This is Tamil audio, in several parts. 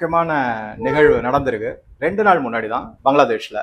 முக்கியமான நிகழ்வு நடந்திருக்கு. ரெண்டு நாள் முன்னாடி தான் பங்களாதேஷ்ல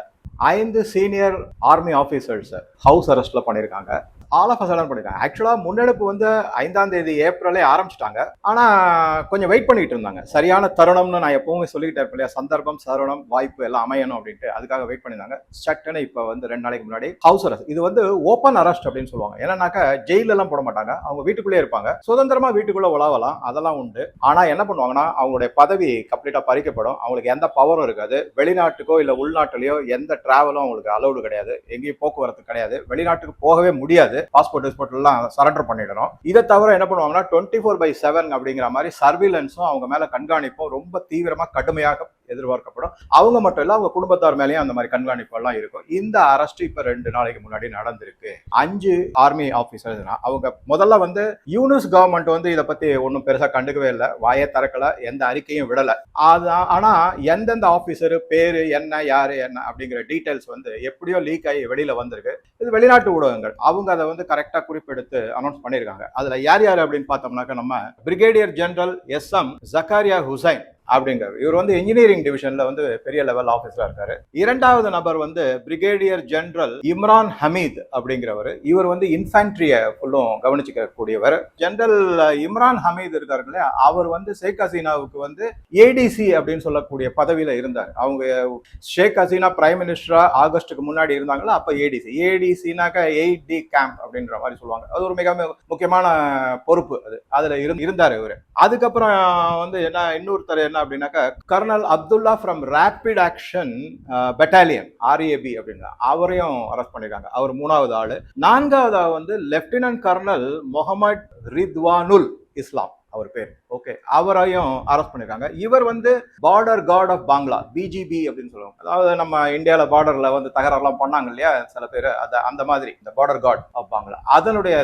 ஐந்து சீனியர் ஆர்மி ஆஃபீஸர்ஸை ஹவுஸ் அரெஸ்ட்ல பண்ணியிருக்காங்க. ஆல் ஆஃப் அசடன் பண்ணிருக்காங்க. ஆக்சுவலாக முன்னெடுப்பு வந்து ஐந்தாம் தேதி ஏப்ரலே ஆரம்பிச்சிட்டாங்க. ஆனால் கொஞ்சம் வெயிட் பண்ணிட்டு இருந்தாங்க. சரியான தருணம்னு நான் எப்பவுமே சொல்லிக்கிட்டே இருப்பேன் இல்லையா? சந்தர்ப்பம் சருணம் வாய்ப்பு எல்லாம் அமையணும் அப்படின்ட்டு அதுக்காக வெயிட் பண்ணியிருந்தாங்க. சட்டுன்னு இப்போ வந்து ரெண்டு நாளைக்கு முன்னாடி ஹவுஸ் அரெஸ்ட் இது வந்து ஓப்பன் அரெஸ்ட் அப்படின்னு சொல்லுவாங்க. ஏன்னாக்கா ஜெயில எல்லாம் போட மாட்டாங்க. அவங்க வீட்டுக்குள்ளே இருப்பாங்க. சுதந்திரமா வீட்டுக்குள்ள உலாவலாம். அதெல்லாம் உண்டு. ஆனா என்ன பண்ணுவாங்கன்னா அவங்களுடைய பதவி கம்ப்ளீட்டா பறிக்கப்படும். அவங்களுக்கு எந்த பவரும் இருக்காது. வெளிநாட்டுக்கோ இல்ல உள்நாட்டுலயோ எந்த டிராவலும் அவங்களுக்கு அலௌடு கிடையாது. எங்கேயும் போக்குவரத்து கிடையாது. வெளிநாட்டுக்கு போகவே முடியாது. பாஸ்போர்ட் கிஸ்போர்ட் எல்லாம் சரண்டர் பண்ணிடணும். இதை தவிர என்ன பண்ணுவாங்கன்னா டுவெண்ட்டி ஃபோர் பை செவன் அப்படிங்கிற மாதிரி சர்வீலன்ஸும் அவங்க மேல கண்காணிப்பும் ரொம்ப தீவிரமா கடுமையாக எதிர்பார்க்கப்படும். அவங்க மட்டும் இல்ல அவங்க குடும்பத்தார் மேலேயும் அந்த மாதிரி கண்காணிப்பு எல்லாம் இருக்கும். இந்த அரெஸ்ட் இப்ப ரெண்டு நாளைக்கு முன்னாடி நடந்திருக்கு. அஞ்சு ஆர்மி ஆபீசர்ஸ் அவங்க முதல்ல வந்து யூனிஸ் கவர்மெண்ட் வந்து இதை பத்தி ஒன்றும் பெருசா கண்டுக்கவே இல்லை. வாயை திறக்கல எந்த அறிக்கையும் விடல. அதான் ஆனா எந்தெந்த ஆபீசர் பேரு என்ன யாரு என்ன அப்படிங்கிற டீட்டெயில்ஸ் வந்து எப்படியோ லீக் ஆகி வெளியில வந்திருக்கு. இது வெளிநாட்டு ஊடகங்கள். அவங்க அதை வந்து கரெக்டா குறிப்பெடுத்து அனௌன்ஸ் பண்ணியிருக்காங்க. அதில் யார் யார் அப்படின்னு பார்த்தோம்னாக்க நம்ம brigadier general S M Zakaria Hussain அப்படிங்கிறார். இவர் வந்து இன்ஜினியரிங் டிவிஷன்ல வந்து பெரிய லெவல் ஆஃபீஸரா இருக்காரு. இரண்டாவது நபர் வந்து பிரிகேடியர் ஜெனரல் இம்ரான் ஹமீத் அப்படிங்கிறவர். இவர் வந்து இன்ஃபேண்ட்ரியை ஃபுல்லும் கவனிச்சுக்க கூடியவர் ஜெனரல் இம்ரான் ஹமீத் இருக்காரு இல்லையா? அவர் வந்து ஷேக் ஹசீனாவுக்கு வந்து ஏடிசி அப்படின்னு சொல்லக்கூடிய பதவியில இருந்தார். அவங்க ஷேக் ஹசீனா பிரைம் மினிஸ்டரா ஆகஸ்டுக்கு முன்னாடி இருந்தாங்களா? அப்ப ஏடிசி ஏடிசினாக்க எயிட் டி கேம்ப் அப்படின்ற மாதிரி சொல்லுவாங்க. அது ஒரு மிக மிக முக்கியமான பொறுப்பு அது. அதுல இருந்து இருந்தார் இவர். அதுக்கப்புறம் வந்து என்ன இன்னொருத்தர் என்ன அப்படின்னாக்கா colonel Abdullah from rapid action battalion RAB அப்படின்னா அவரையும் அரெஸ்ட் பண்ணிருக்காங்க. அவர் மூணாவது ஆளு. நான்காவது வந்து லெப்டினன்ட் கர்னல் முகமது ரித்வானுல் இஸ்லாம் அவர் பேர். ஓகே அவரையும் அரெஸ்ட் பண்ணிருக்காங்க. இவர் வந்து border guard of Bangla BGB அப்படின்னு சொல்லுவாங்க. அதாவது நம்ம இந்தியாவில் பார்டர்ல வந்து தகராறுலாம் பண்ணாங்க இல்லையா? சில பேர் அத அந்த மாதிரி இந்த பார்டர் கார்டு ஆஃப் பாங்லா அதனுடைய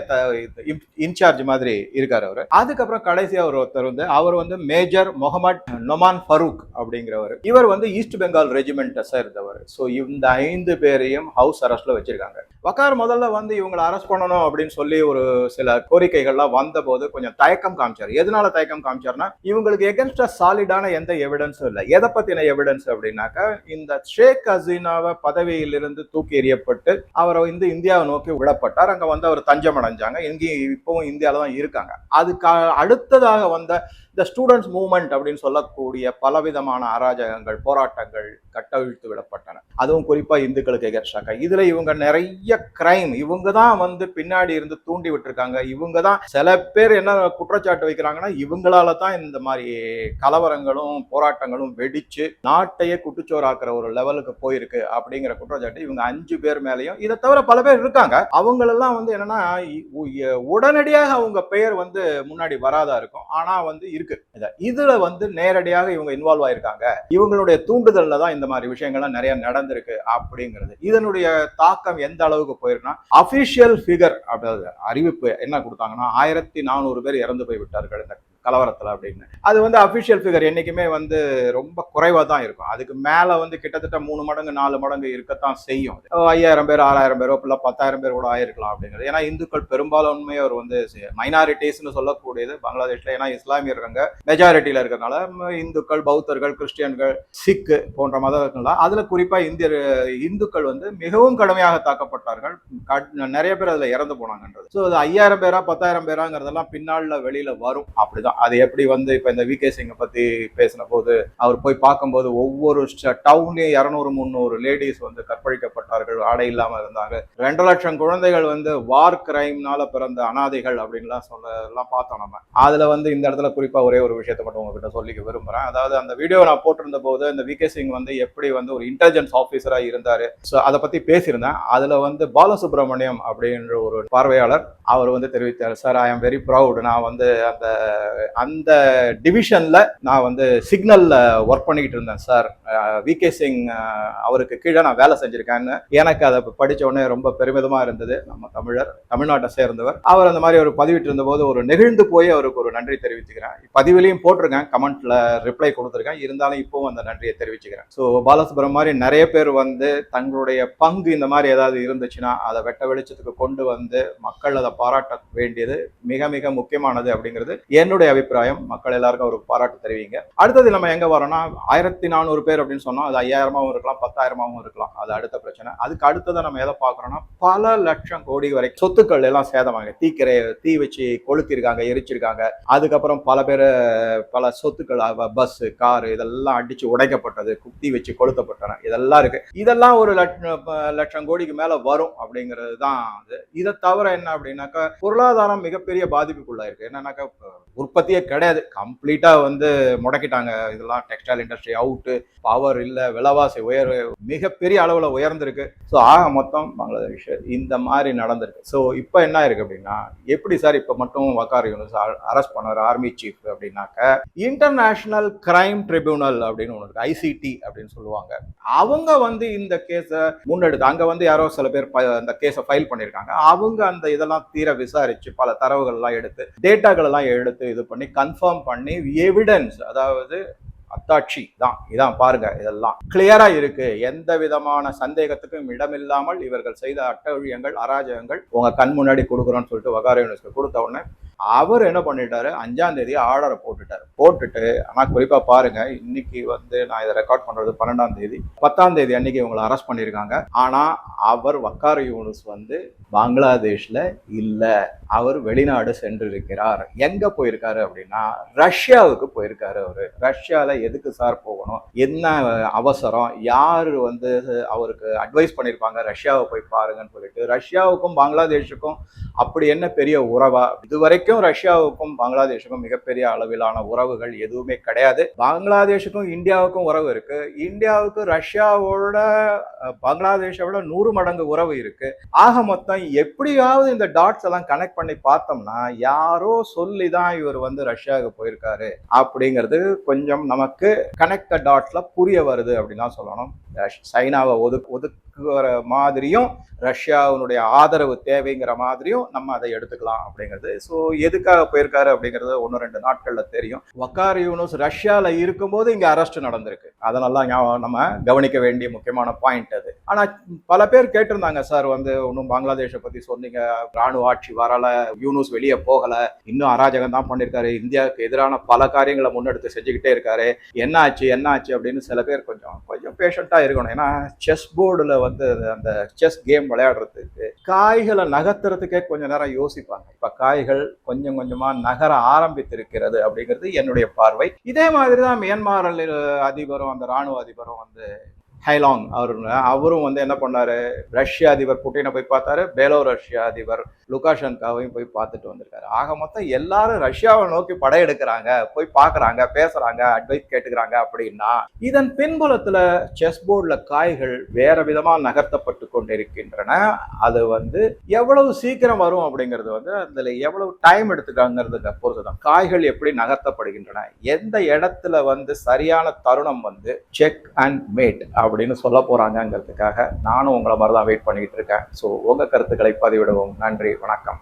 இன்சார்ஜ் மாதிரி இருக்காரு அவர். அதுக்கப்புறம் கடைசியா ஒரு ஒருத்தர் வந்து அவர் வந்து மேஜர் முகமது நொமான் ஃபரூக் அப்படிங்கிறவர். இவர் வந்து ஈஸ்ட் பெங்கால் ரெஜிமெண்ட்டை சேர்ந்தவர். ஸோ இந்த ஐந்து பேரையும் ஹவுஸ் அரெஸ்ட்ல வச்சிருக்காங்க. வக்கார் முதல்ல வந்து இவங்களை அரெஸ்ட் பண்ணணும் அப்படின்னு சொல்லி ஒரு சில கோரிக்கைகள்லாம் வந்தபோது கொஞ்சம் தயக்கம் காமிச்சார். எதனால தயக்கம் காமிச்சாருன்னா இவங்களுக்கு எகென்ஸ்டா சாலிடான எந்த எவிடன்ஸும் இல்லை. எதை பத்தின எவிடன்ஸ் அப்படின்னாக்கா இந்த ஷேக் ஹசீனாவை பதவியிலிருந்து தூக்கி எறியப்பட்டு அவரை வந்து இந்தியாவை நோக்கி விடப்பட்டார். அங்க வந்து அவர் தஞ்சம் அடைஞ்சாங்க இங்கேயும் இப்பவும் இந்தியாவில தான் இருக்காங்க. அதுக்கு அடுத்ததாக வந்த இந்த ஸ்டூடெண்ட்ஸ் மூவ்மெண்ட் அப்படின்னு சொல்லக்கூடிய பலவிதமான அராஜகங்கள் போராட்டங்கள் கட்டவிழ்த்து விடப்பட்டன. அதுவும் குறிப்பாக இந்துக்களுக்கு எகர்ஷாக்கா இதில் இவங்க நிறைய கிரைம் இவங்க தான் வந்து பின்னாடி இருந்து தூண்டி விட்டுருக்காங்க. இவங்க தான் சில பேர் என்ன குற்றச்சாட்டு வைக்கிறாங்கன்னா இவங்களால தான் இந்த மாதிரி கலவரங்களும் போராட்டங்களும் வெடிச்சு நாட்டையே குட்டுச்சோறாக்குற ஒரு லெவலுக்கு போயிருக்கு அப்படிங்கிற குற்றச்சாட்டு இவங்க அஞ்சு பேர் மேலேயும். இதை தவிர பல பேர் இருக்காங்க. அவங்களெல்லாம் வந்து என்னன்னா உடனடியாக அவங்க பெயர் வந்து முன்னாடி வராதா இருக்கும். ஆனால் வந்து இருக்கு. இதுல வந்து நேரடியாக இவங்க இன்வால்வ் ஆயிருக்காங்க. இவங்களுடைய தூண்டுதல்ல தான் இந்த மாதிரி விஷயங்கள்லாம் நிறைய நடந்திருக்கு அப்படிங்கிறது. இதனுடைய தாக்கம் எந்த அளவுக்கு போயிருக்குன்னா அபிஷியல் ஃபிகர் அதாவது அறிவிப்பு என்ன கொடுத்தாங்கன்னா ஆயிரத்தி நானூறு பேர் இறந்து போய் விட்டார்கள் இந்த கலவரத்தில் அப்படின்னு. அது வந்து அஃபிஷியல் ஃபிகர் என்றைக்குமே வந்து ரொம்ப குறைவாக தான் இருக்கும். அதுக்கு மேலே வந்து கிட்டத்தட்ட மூணு மடங்கு நாலு மடங்கு இருக்கத்தான் செய்யும் ஐயாயிரம் பேர் ஆறாயிரம் பேரோ இல்லை பத்தாயிரம் பேர் கூட ஆயிருக்கலாம் அப்படிங்கிறது. ஏன்னா இந்துக்கள் பெரும்பான்மை அவர் வந்து மைனாரிட்டிஸ்னு சொல்லக்கூடியது பங்களாதேஷில். ஏன்னா இஸ்லாமியர் மெஜாரிட்டியில் இருக்கிறனால இருக்கிறதுனால இந்துக்கள் பௌத்தர்கள் கிறிஸ்டியன்கள் சிக்கு போன்ற மதங்கள்லாம் அதில் குறிப்பாக இந்தியர் இந்துக்கள் வந்து மிகவும் கடுமையாக தாக்கப்பட்டார்கள். கட்- நிறைய பேர் அதில் இறந்து போனாங்கன்றது. ஸோ அது ஐயாயிரம் பேரா பத்தாயிரம் பேராங்கிறதெல்லாம் பின்னால் வெளியில் வரும். அப்படிதான். அது எப்படி வந்து இப்ப இந்த வி கே சிங்கை பத்தி பேசின போது அவர் போய் பார்க்கும்போது ஒவ்வொரு டவுன்லயும் இரநூறு முந்நூறு லேடிஸ் வந்து கற்பழிக்கப்பட்டார்கள் ஆடை இல்லாம இருந்தாங்க. ரெண்டு லட்சம் குழந்தைகள் வந்து வார் கிரைம்னால பிறந்த அனாதைகள் அப்படின்லாம் சொல்ல எல்லாம் பார்த்தோம் நம்ம. அதுல வந்து இந்த இடத்துல குறிப்பா ஒரே ஒரு விஷயத்தை மட்டும் உங்ககிட்ட சொல்லிக்க விரும்புறேன். அதாவது அந்த வீடியோ நான் போட்டிருந்த போது இந்த வி கே சிங் வந்து எப்படி வந்து ஒரு இன்டெலிஜென்ஸ் ஆஃபீஸராக இருந்தாரு. ஸோ அதை பத்தி பேசியிருந்தேன். அதுல வந்து பாலசுப்ரமணியம் அப்படின்ற ஒரு பார்வையாளர் அவர் வந்து தெரிவித்தார். Sir I am very proud நான் வந்து அந்த அந்த டிவிஷனில் நான் வந்து சிக்னலில் ஒர்க் பண்ணிக்கிட்டு இருந்தேன் சார் வி கே சிங் அவருக்கு கீழே நான் வேலை செஞ்சிருக்கேன்னு. எனக்கு அதை படித்த உடனே ரொம்ப பெருமிதமாக இருந்தது. நம்ம தமிழர் தமிழ்நாட்டை சேர்ந்தவர். அவர் அந்த மாதிரி ஒரு பதிவிட்டு இருந்தபோது ஒரு நெகிழ்ந்து போய் அவருக்கு ஒரு நன்றி தெரிவிச்சுக்கிறேன். பதிவிலையும் போட்டிருக்கேன் கமெண்ட்டில் ரிப்ளை கொடுத்துருக்கேன். இருந்தாலும் இப்போவும் அந்த நன்றியை தெரிவிச்சுக்கிறேன். ஸோ பாலசுப்ரம் மாதிரி நிறைய பேர் வந்து தங்களுடைய பங்கு இந்த மாதிரி ஏதாவது இருந்துச்சுன்னா அதை வெட்ட வெளிச்சத்துக்கு கொண்டு வந்து மக்கள் அதை பாராட்ட வேண்டியது மிக மிக முக்கியமானது அப்படிங்கிறது என்னுடைய அபிப்பிராயம். மக்கள் எல்லாருக்கும் ஒரு பாராட்டு தெரிவிங்க. அடுத்தது நம்ம எங்க வரோம்னா ஆயிரத்தி நானூறு பேர் அப்படின்னு சொன்னோம் அது ஐயாயிரமாவும் இருக்கலாம் பத்தாயிரமாவும் இருக்கலாம். அது அடுத்த பிரச்சனை. அதுக்கு அடுத்ததை நம்ம எதை பார்க்கறோம்னா பல லட்சம் கோடி வரை சொத்துக்கள் எல்லாம் சேதமாங்க தீக்கிரை தீ வச்சு கொளுத்திருக்காங்க எரிச்சிருக்காங்க. அதுக்கப்புறம் பல பேர் பல சொத்துக்கள் பஸ் காரு இதெல்லாம் அடிச்சு உடைக்கப்பட்டது. குத்தி வச்சு கொளுத்தப்பட்டன. இதெல்லாம் இருக்கு. இதெல்லாம் ஒரு லட்சம் கோடிக்கு மேல வரும் அப்படிங்கிறது தான் அது இதை தவிர என்ன அப்படின்னாக்கா பொருளாதாரம் மிகப்பெரிய பாதிப்புக்குள்ள இருக்கு என்னன்னாக்கா உற்பத்தி உற்பத்தியே கிடையாது. கம்ப்ளீட்டா வந்து முடக்கிட்டாங்க. இதெல்லாம் டெக்ஸ்டைல் இண்டஸ்ட்ரி அவுட்டு பவர் இல்ல விலைவாசி உயர்வு மிகப்பெரிய அளவுல உயர்ந்திருக்கு. ஸோ ஆக மொத்தம் பங்களாதேஷ் இந்த மாதிரி நடந்திருக்கு. ஸோ இப்போ என்ன இருக்கு அப்படின்னா எப்படி சார் இப்போ மட்டும் வக்கார் யூனிஸ் அரெஸ்ட் பண்ணார் ஆர்மி சீஃப் அப்படின்னாக்க இன்டர்நேஷனல் கிரைம் ட்ரிபியூனல் அப்படின்னு ஒன்று இருக்கு ஐசிடி அப்படின்னு சொல்லுவாங்க. அவங்க வந்து இந்த கேஸை முன்னெடுத்து அங்கே வந்து யாரோ சில பேர் ப- அந்த கேஸை ஃபைல் பண்ணியிருக்காங்க. அவங்க அந்த இதெல்லாம் தீர விசாரிச்சு பல தரவுகள்லாம் எடுத்து டேட்டாக்கள் எல்லாம் எடுத்து இது பண்ணி கன்ஃபார்ம் பண்ணி எவிடன்ஸ் அதாவது அத்தாட்சி தான். இதான் பாருங்க இதெல்லாம். கிளியரா இருக்கு. எந்த விதமான சந்தேகத்துக்கும் இடமில்லாமல் இவர்கள் செய்த அட்டழியங்கள் அராஜகங்கள் உங்க கண் முன்னாடி கொடுக்குறோம்னு சொல்லிட்டு வகார யூனிவர்சிட்டி கொடுத்த உடனே அவர் என்ன பண்ணிட்டாரு? அஞ்சாம் தேதி ஆர்டரை போட்டுட்டாரு. போட்டுட்டு ஆனால் குறிப்பாக பாருங்க இன்னைக்கு வந்து நான் இதை ரெக்கார்ட் பண்றது பன்னெண்டாம் தேதி. பத்தாம் தேதி அன்னைக்கு இவங்களை அரெஸ்ட் பண்ணியிருக்காங்க. ஆனால் அவர் வக்கார யூனுஸ் வந்து பங்களாதேஷ்ல இல்லை. அவர் வெளிநாடு சென்றிருக்கிறார். எங்க போயிருக்காரு அப்படின்னா ரஷ்யாவுக்கு போயிருக்காரு அவர். ரஷ்யாவில் எதுக்கு சார் போகணும்? என்ன அவசரம்? யார் வந்து அவருக்கு அட்வைஸ் பண்ணியிருப்பாங்க? ரஷ்யாவை போய் பாருங்கன்னு சொல்லிட்டு ரஷ்யாவுக்கும் பங்களாதேஷுக்கும் அப்படி என்ன பெரிய உறவா? இதுவரைக்கும் ரஷ்யாவுக்கும் பங்களாதேஷுக்கும் மிகப்பெரிய அளவிலான உறவுகள் எதுவுமே கிடையாது. பங்களாதேஷுக்கும் இந்தியாவுக்கும் உறவு இருக்கு. இந்தியாவுக்கு ரஷ்யாவோட பங்களாதேஷோட விட நூறு மடங்கு உறவு இருக்கு. ஆக மொத்தம் எப்படியாவது இந்த டாட்ஸ் எல்லாம் கனெக்ட் பண்ணி பார்த்தோம்னா யாரோ சொல்லி தான் இவர் வந்து ரஷ்யாவுக்கு போயிருக்காரு அப்படிங்கிறது கொஞ்சம் நமக்கு கனெக்ட் டாட்ஸ்ல புரிய வருது அப்படின்னு தான் சொல்லணும். சைனாவை ஒதுக்கு ஒதுக்கு மாதிரியும் ரஷ்யாவினுடைய ஆதரவு தேவைங்கிற மாதிரியும் நம்ம அதை எடுத்துக்கலாம் அப்படிங்கிறது. ஸோ எதுக்காக போயிருக்காரு அப்படிங்கிறது ஒன்று ரெண்டு நாட்களில் தெரியும். வக்கார் யூனுஸ் ரஷ்யாவில் இருக்கும்போது இங்கே அரெஸ்ட் நடந்திருக்கு. அதனெல்லாம் நம்ம கவனிக்க வேண்டிய முக்கியமான பாயிண்ட் அது. ஆனால் பல பேர் கேட்டிருந்தாங்க சார் வந்து ஒன்றும் பங்களாதேஷை பற்றி சொன்னீங்க. ராணுவ ஆட்சி வரலை. யூனுஸ் வெளியே போகலை. இன்னும் அராஜகம் தான் பண்ணியிருக்காரு இந்தியாவுக்கு எதிரான பல காரியங்களை முன்னெடுத்து செஞ்சுக்கிட்டே இருக்காரு. என்ன ஆச்சு என்ன ஆச்சு அப்படின்னு சில பேர் கொஞ்சம் கொஞ்சம் பேஷண்ட்டாக இருக்கணும். ஏன்னா செஸ் போர்டில் வந்து அந்த செஸ் கேம் விளையாடுறதுக்கு காய்களை நகர்த்துறதுக்கே கொஞ்சம் நேரம் யோசிப்பாங்க. இப்ப காய்கள் கொஞ்சம் கொஞ்சமா நகர ஆரம்பித்திருக்கிறது அப்படிங்கிறது என்னுடைய பார்வை. இதே மாதிரி தான் மியான்மர் அதிபரும் அந்த ராணுவ அதிபரும் வந்து ஹைலாங் அவர் அவரும் வந்து என்ன பண்ணாரு? ரஷ்ய அதிபர் புட்டினை போய் பார்த்தாரு. பேலோ ரஷ்ய அதிபர் லுகாஷன்காவையும் போய் பார்த்துட்டு வந்திருக்காரு. ஆக மொத்தம் எல்லாரும் ரஷ்யாவை நோக்கி படையெடுக்கிறாங்க போய் பார்க்குறாங்க பேசுறாங்க அட்வைஸ் கேட்டுக்கிறாங்க அப்படின்னா இதன் பின்புலத்தில் செஸ் போர்டில் காய்கள் வேற விதமாக நகர்த்தப்பட்டு கொண்டிருக்கின்றன. அது வந்து எவ்வளவு சீக்கிரம் வரும் அப்படிங்கிறது வந்து அதில் எவ்வளவு டைம் எடுத்துக்காங்கிறதுக்கு பொறுத்து தான் காய்கள் எப்படி நகர்த்தப்படுகின்றன? எந்த இடத்துல வந்து சரியான தருணம் வந்து செக் அண்ட் மேட் அப்படின்னு சொல்ல போறாங்கங்கிறதுக்காக நானும் உங்களை மாதிரி தான் வெயிட் பண்ணிட்டு இருக்கேன். ஸோ உங்க கருத்துக்களை பதிவிடுவோம். நன்றி வணக்கம்.